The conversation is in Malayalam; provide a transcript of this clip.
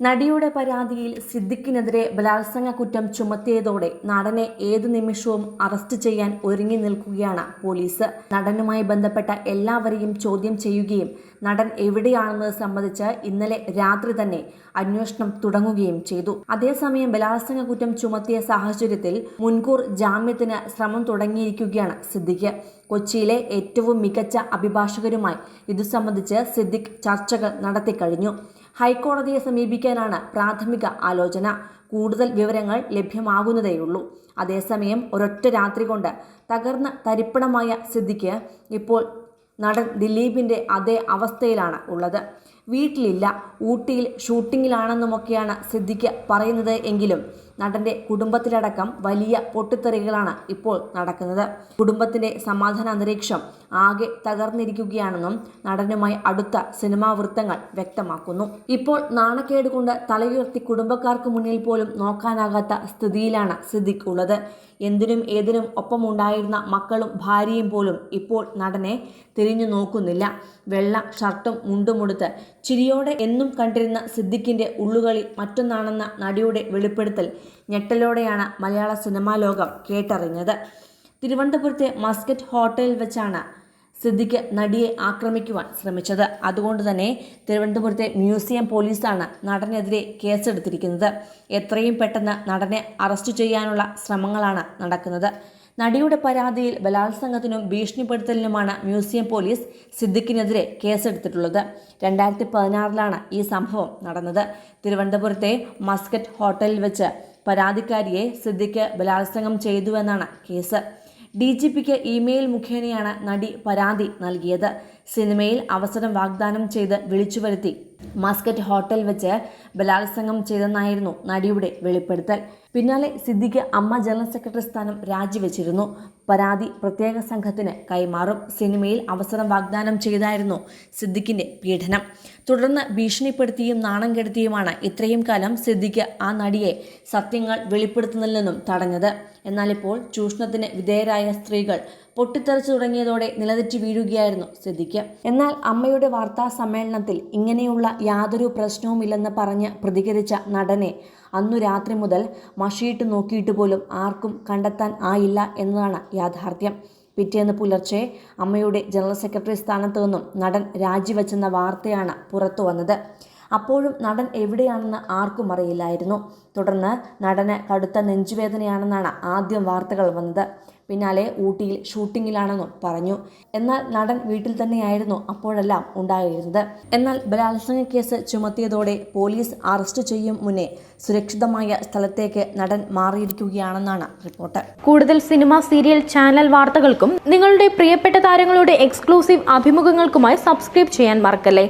നടിയുടെ പരാതിയിൽ സിദ്ദിഖിനെതിരെ ബലാത്സംഗ കുറ്റം ചുമത്തിയതോടെ നടനെ ഏതു നിമിഷവും അറസ്റ്റ് ചെയ്യാൻ ഒരുങ്ങി നിൽക്കുകയാണ് പോലീസ്. നടനുമായി ബന്ധപ്പെട്ട എല്ലാവരെയും ചോദ്യം ചെയ്യുകയും നടൻ എവിടെയാണെന്നത് സംബന്ധിച്ച് ഇന്നലെ രാത്രി തന്നെ അന്വേഷണം തുടങ്ങുകയും ചെയ്തു. അതേസമയം ബലാത്സംഗ കുറ്റം ചുമത്തിയ സാഹചര്യത്തിൽ മുൻകൂർ ജാമ്യത്തിന് ശ്രമം തുടങ്ങിയിരിക്കുകയാണ് സിദ്ദിഖ്. കൊച്ചിയിലെ ഏറ്റവും മികച്ച അഭിഭാഷകരുമായി ഇതു സംബന്ധിച്ച് സിദ്ദിഖ് ചർച്ചകൾ നടത്തിക്കഴിഞ്ഞു. ഹൈക്കോടതിയെ സമീപിക്കാനാണ് പ്രാഥമിക ആലോചന. കൂടുതൽ വിവരങ്ങൾ ലഭ്യമാകുന്നതേയുള്ളൂ. അതേസമയം ഒരൊറ്റ രാത്രി കൊണ്ട് തകർന്ന തരിപ്പണമായ സിദ്ദിഖ് ഇപ്പോൾ നടൻ ദിലീപിന്റെ അതേ അവസ്ഥയിലാണ് ഉള്ളത്. വീട്ടിലില്ല ഊട്ടിയിൽ ഷൂട്ടിങ്ങിലാണെന്നുമൊക്കെയാണ് സിദ്ദിഖ് പറയുന്നത് എങ്കിലും നടന്റെ കുടുംബത്തിലടക്കം വലിയ പൊട്ടിത്തെറികളാണ് ഇപ്പോൾ നടക്കുന്നത്. കുടുംബത്തിന്റെ സമാധാന അന്തരീക്ഷം ആകെ തകർന്നിരിക്കുകയാണെന്നും നടനുമായി അടുത്ത സിനിമാ വൃത്തങ്ങൾ വ്യക്തമാക്കുന്നു. ഇപ്പോൾ നാണക്കേട് കൊണ്ട് തലയുയർത്തി കുടുംബക്കാർക്ക് മുന്നിൽ പോലും നോക്കാനാകാത്ത സ്ഥിതിയിലാണ് സിദ്ദിഖ് ഉള്ളത്. എന്തിനും ഏതിനും ഒപ്പമുണ്ടായിരുന്ന മക്കളും ഭാര്യയും പോലും ഇപ്പോൾ നടനെ തിരിഞ്ഞു നോക്കുന്നില്ല. വെള്ള ഷർട്ടും മുണ്ടുമുടുത്ത് ചിരിയോടെ എന്നും കണ്ടിരുന്ന സിദ്ദിഖിന്റെ ഉള്ളുകളി മറ്റൊന്നാണെന്ന നടിയുടെ വെളിപ്പെടുത്തൽ ഞെട്ടലോടെയാണ് മലയാള സിനിമാ ലോകം കേട്ടറിഞ്ഞത്. തിരുവനന്തപുരത്തെ മസ്കറ്റ് ഹോട്ടലിൽ വെച്ചാണ് സിദ്ദിഖ് നടിയെ ആക്രമിക്കുവാൻ ശ്രമിച്ചത്. അതുകൊണ്ട് തന്നെ തിരുവനന്തപുരത്തെ മ്യൂസിയം പോലീസാണ് നടനെതിരെ കേസെടുത്തിരിക്കുന്നത്. എത്രയും പെട്ടെന്ന് നടനെ അറസ്റ്റ് ചെയ്യാനുള്ള ശ്രമങ്ങളാണ് നടക്കുന്നത്. നടിയുടെ പരാതിയിൽ ബലാത്സംഗത്തിനും ഭീഷണിപ്പെടുത്തലിനുമാണ് മ്യൂസിയം പോലീസ് സിദ്ദിഖിനെതിരെ കേസെടുത്തിട്ടുള്ളത്. രണ്ടായിരത്തി പതിനാറിലാണ് ഈ സംഭവം നടന്നത്. തിരുവനന്തപുരത്തെ മസ്കറ്റ് ഹോട്ടലിൽ വെച്ച് പരാതിക്കാരിയെ സിദ്ദിഖ് ബലാത്സംഗം ചെയ്തുവെന്നാണ് കേസ്. ഡി ജി പിക്ക് ഇമെയിൽ മുഖേനയാണ് നടി പരാതി നൽകിയത്. സിനിമയിൽ അവസരം വാഗ്ദാനം ചെയ്ത് വിളിച്ചു വരുത്തി മസ്കറ്റ് ഹോട്ടൽ വെച്ച് ബലാത്സംഗം ചെയ്തെന്നായിരുന്നു നടിയുടെ വെളിപ്പെടുത്തൽ. പിന്നാലെ സിദ്ദിഖ് അമ്മ ജനറൽ സെക്രട്ടറി സ്ഥാനം രാജിവെച്ചിരുന്നു. പരാതി പ്രത്യേക സംഘത്തിന് കൈമാറും. സിനിമയിൽ അവസരം വാഗ്ദാനം ചെയ്തായിരുന്നു സിദ്ദിഖിന്റെ പീഡനം. തുടർന്ന് ഭീഷണിപ്പെടുത്തിയും നാണം കെടുത്തിയുമാണ് ഇത്രയും കാലം സിദ്ദിഖ് ആ നടിയെ സത്യങ്ങൾ വെളിപ്പെടുത്തുന്നതിൽ നിന്നും തടഞ്ഞത്. എന്നാൽ ഇപ്പോൾ ചൂഷണത്തിന് വിധേയരായ സ്ത്രീകൾ പൊട്ടിത്തെറിച്ചു തുടങ്ങിയതോടെ നിലതെറ്റി വീഴുകയായിരുന്നു സിദ്ദിഖ്. എന്നാൽ അമ്മയുടെ വാർത്താ സമ്മേളനത്തിൽ ഇങ്ങനെയുള്ള യാതൊരു പ്രശ്നവുമില്ലെന്ന് പറഞ്ഞ് പ്രതികരിച്ച നടനെ അന്നു രാത്രി മുതൽ മഷിയിട്ട് നോക്കിയിട്ട് പോലും ആർക്കും കണ്ടെത്താൻ ആയില്ല എന്നതാണ് യാഥാർത്ഥ്യം. പിറ്റേന്ന് പുലർച്ചെ അമ്മയുടെ ജനറൽ സെക്രട്ടറി സ്ഥാനത്തു നിന്നും നടൻ രാജിവെച്ചെന്ന വാർത്തയാണ് പുറത്തു വന്നത്. അപ്പോഴും നടൻ എവിടെയാണെന്ന് ആർക്കും അറിയില്ലായിരുന്നു. തുടർന്ന് നടന് കടുത്ത നെഞ്ചുവേദനയാണെന്നാണ് ആദ്യം വാർത്തകൾ വന്നത്. പിന്നാലെ ഊട്ടിയിൽ ഷൂട്ടിങ്ങിലാണെന്നും പറഞ്ഞു. എന്നാൽ നടൻ വീട്ടിൽ തന്നെയായിരുന്നു അപ്പോഴെല്ലാം ഉണ്ടായിരുന്നത്. എന്നാൽ ബലാത്സംഗ കേസ് ചുമത്തിയതോടെ പോലീസ് അറസ്റ്റ് ചെയ്യും മുന്നേ സുരക്ഷിതമായ സ്ഥലത്തേക്ക് നടൻ മാറിയിരിക്കുകയാണെന്നാണ് റിപ്പോർട്ട്. കൂടുതൽ സിനിമ സീരിയൽ ചാനൽ വാർത്തകൾക്കും നിങ്ങളുടെ പ്രിയപ്പെട്ട താരങ്ങളുടെ എക്സ്ക്ലൂസീവ് അഭിമുഖങ്ങൾക്കുമായി സബ്സ്ക്രൈബ് ചെയ്യാൻ മറക്കല്ലേ?